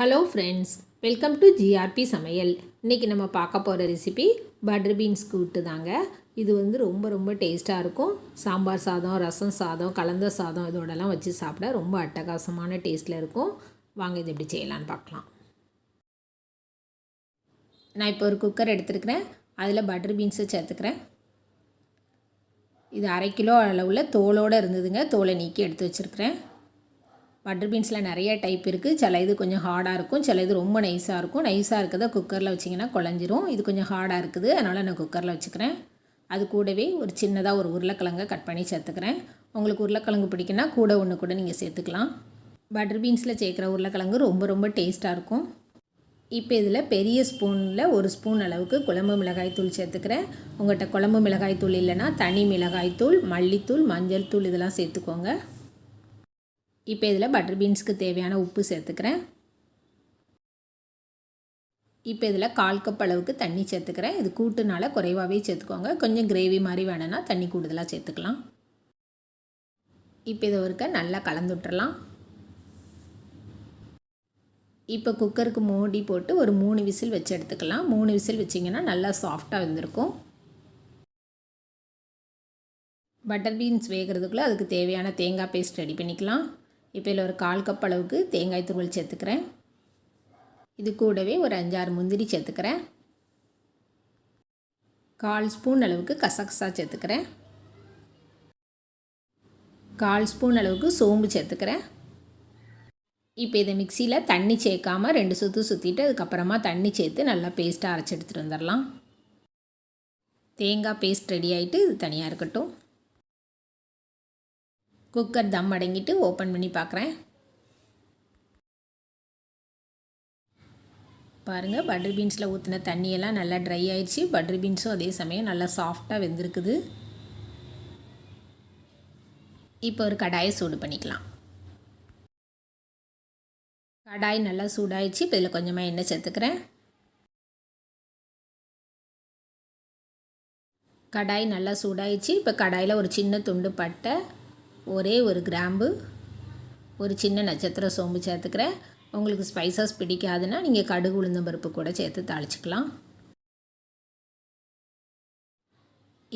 Hello friends welcome to GRP சமையல் இன்றைக்கி நம்ம பார்க்க போகிற ரெசிபி பட்டர் பீன்ஸ் கூட்டு தாங்க இது வந்து ரொம்ப ரொம்ப டேஸ்ட்டாக இருக்கும். சாம்பார் சாதம் ரசம் சாதம் கலந்த சாதம் இதோடலாம் வச்சு சாப்பிட ரொம்ப அட்டகாசமான டேஸ்ட்டில் இருக்கும். வாங்க இது எப்படி செய்யலான்னு பார்க்கலாம். நான் இப்போ ஒரு குக்கர் எடுத்துருக்கிறேன். அதில் பட்டர் பீன்ஸை சேர்த்துக்கிறேன். இது அரை கிலோ அளவில் தோலோடு இருந்ததுங்க. தோலை நீக்கி எடுத்து வச்சுருக்கிறேன். பட்டர் பீன்ஸில் நிறைய டைப் இருக்குது சில இது கொஞ்சம் ஹார்டாக இருக்கும். சில இது ரொம்ப நைஸாக இருக்கும். நைஸாக இருக்கிறத குக்கரில் வச்சிங்கன்னா குழஞ்சிரும். இது கொஞ்சம் ஹார்டாக இருக்குது. அதனால் நான் குக்கரில் வச்சுக்கிறேன். அது கூடவே ஒரு சின்னதாக ஒரு உருளைக்கிழங்கை கட் பண்ணி சேர்த்துக்கிறேன். உங்களுக்கு உருளைக்கிழங்கு பிடிக்குன்னா கூட ஒன்று கூட நீங்கள் சேர்த்துக்கலாம். பட்டர் பீன்ஸில் சேர்க்குற உருளைக்கிழங்கு ரொம்ப ரொம்ப டேஸ்ட்டாக இருக்கும். இப்போ இதில் பெரிய ஸ்பூனில் ஒரு ஸ்பூன் அளவுக்கு குழம்பு மிளகாய் தூள் சேர்த்துக்கிறேன். உங்கள்கிட்ட குழம்பு மிளகாய் தூள் இல்லைன்னா தனி மிளகாய் தூள் மல்லித்தூள் மஞ்சள் தூள் இதெல்லாம் சேர்த்துக்கோங்க. இப்போ இதில் பட்டர் பீன்ஸுக்கு தேவையான உப்பு சேர்த்துக்கிறேன். இப்போ இதில் கால் கப் அளவுக்கு தண்ணி சேர்த்துக்கிறேன். இது கூட்டுனால குறைவாகவே சேர்த்துக்கோங்க. கொஞ்சம் கிரேவி மாதிரி வேணும்னா தண்ணி கூடுதலாக சேர்த்துக்கலாம். இப்போ இதை ஒருக்க நல்லா கலந்து விட்டுறலாம் இப்போ குக்கருக்கு மூடி போட்டு ஒரு மூணு விசில் வச்சு எடுத்துக்கலாம். மூணு விசில் வச்சிங்கன்னா நல்லா சாஃப்டாக வந்திருக்கும். பட்டர் பீன்ஸ் வேகிறதுக்குள்ளே அதுக்கு தேவையான தேங்காய் பேஸ்ட் ரெடி பண்ணிக்கலாம். இப்போ இதில் ஒரு கால் கப் அளவுக்கு தேங்காய் துருவல் சேர்த்துக்கிறேன். இது கூடவே ஒரு அஞ்சாறு முந்திரி சேர்த்துக்கிறேன். கால் ஸ்பூன் அளவுக்கு கசகசா சேர்த்துக்கிறேன். கால் ஸ்பூன் அளவுக்கு சோம்பு சேர்த்துக்கிறேன். இப்போ இதை மிக்சியில் தண்ணி சேர்க்காமல் ரெண்டு சுற்று சுற்றிட்டு அதுக்கப்புறமா தண்ணி சேர்த்து நல்லா பேஸ்ட்டாக அரைச்சி எடுத்துகிட்டு வந்துடலாம். தேங்காய் பேஸ்ட் ரெடி ஆகிட்டு இது தனியாக இருக்கட்டும். குக்கர் தம் அடங்கிட்டு ஓப்பன் பண்ணி பார்க்குறேன். பாருங்கள் பட்டர் பீன்ஸில் ஊற்றின தண்ணியெல்லாம் நல்லா ட்ரை ஆயிடுச்சு. பட்டர் பீன்ஸும் அதே சமயம் நல்லா சாஃப்டாக வெந்திருக்குது. இப்போ ஒரு கடாயை சூடு பண்ணிக்கலாம். கடாய் நல்லா சூடாயிடுச்சு. இப்போ இதில் கொஞ்சமாக எண்ணெய் சேர்த்துக்கிறேன். கடாய் நல்லா சூடாயிடுச்சு. இப்போ கடாயில் ஒரு சின்ன துண்டு பட்டை ஒரே ஒரு கிராம்பு ஒரு சின்ன நட்சத்திர சோம்பு சேர்த்துக்கிறேன். உங்களுக்கு ஸ்பைசஸ் பிடிக்காதுன்னா நீங்கள் கடுகு உளுந்தம்பருப்பு கூட சேர்த்து தாளிச்சிக்கலாம்.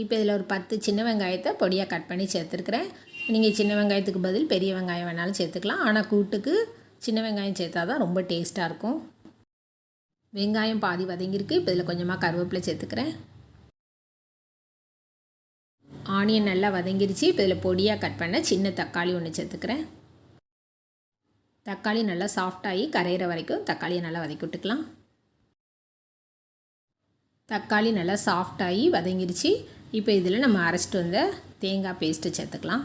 இப்போ இதில் ஒரு பத்து சின்ன வெங்காயத்தை பொடியாக கட் பண்ணி சேர்த்துருக்குறேன். நீங்கள் சின்ன வெங்காயத்துக்கு பதில் பெரிய வெங்காயம் வேணாலும் சேர்த்துக்கலாம். ஆனால் கூட்டுக்கு சின்ன வெங்காயம் சேர்த்தா தான் ரொம்ப டேஸ்ட்டாக இருக்கும். வெங்காயம் பாதி வதங்கியிருக்கு. இப்போ இதில் கொஞ்சமாக கருவேப்பிலை சேர்த்துக்கிறேன். ஆனியன் நல்லா வதங்கிருச்சு. இப்போ இதில் பொடியாக கட் பண்ண சின்ன தக்காளி ஒன்று சேர்த்துக்கிறேன். தக்காளி நல்லா சாஃப்டாகி கரையிற வரைக்கும் தக்காளியை நல்லா வதக்கி விட்டுக்கலாம். தக்காளி நல்லா சாஃப்டாகி வதங்கிருச்சு. இப்போ இதில் நம்ம அரைச்சிட்டு வந்த தேங்காய் பேஸ்ட்டு சேர்த்துக்கலாம்.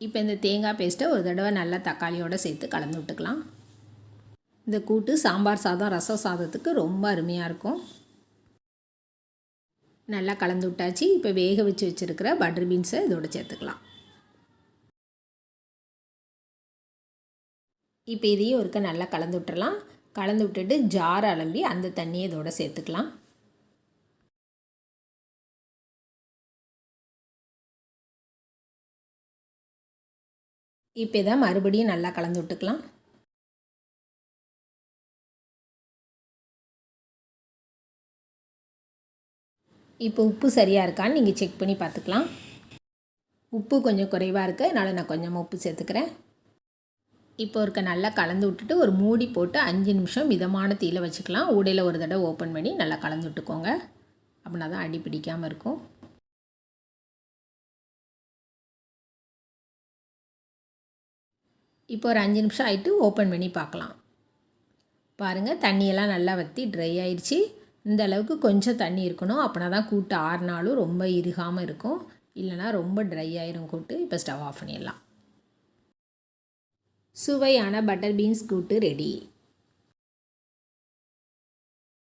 இப்போ இந்த தேங்காய் பேஸ்ட்டை ஒரு தடவை நல்லா தக்காளியோடு சேர்த்து கலந்து விட்டுக்கலாம். இந்த கூட்டு சாம்பார் சாதம் ரசம் சாதத்துக்கு ரொம்ப அருமையாக இருக்கும். நல்லா கலந்து விட்டாச்சு. இப்போ வேக வச்சு வச்சுருக்கிற பட்டர் பீன்ஸை இதோட சேர்த்துக்கலாம். இப்போ இதையும் ஒருக்க நல்லா கலந்து விட்டுறலாம். கலந்து விட்டுட்டு ஜார் அலம்பி அந்த தண்ணியை இதோட சேர்த்துக்கலாம். இப்போ இதை மறுபடியும் நல்லா கலந்து விட்டுக்கலாம். இப்போ உப்பு சரியாக இருக்கான்னு நீங்கள் செக் பண்ணி பார்த்துக்கலாம். உப்பு கொஞ்சம் குறைவாக இருக்குது அதனால் நான் கொஞ்சமாக உப்பு சேர்த்துக்கிறேன். இப்போ இருக்க நல்லா கலந்து விட்டுட்டு ஒரு மூடி போட்டு அஞ்சு நிமிஷம் மிதமான தீயில் வச்சுக்கலாம். ஊடையில் ஒரு தடவை ஓப்பன் பண்ணி நல்லா கலந்து விட்டுக்கோங்க. அப்படின்னா தான் அடி பிடிக்காமல் இருக்கும். இப்போ ஒரு அஞ்சு நிமிஷம் ஆகிட்டு ஓப்பன் பண்ணி பார்க்கலாம். பாருங்கள் தண்ணியெல்லாம் நல்லா வற்றி ட்ரை ஆயிடுச்சு. இந்த அளவுக்கு கொஞ்சம் தண்ணி இருக்கணும். அப்படின்னா தான் கூட்டு ஆறுனாலும் ரொம்ப இறுகாமல் இருக்கும். இல்லைனா ரொம்ப ட்ரை ஆயிரும் கூட்டு. இப்போ ஸ்டவ் ஆஃப் பண்ணிடலாம். சுவையான பட்டர் பீன்ஸ் கூட்டு ரெடி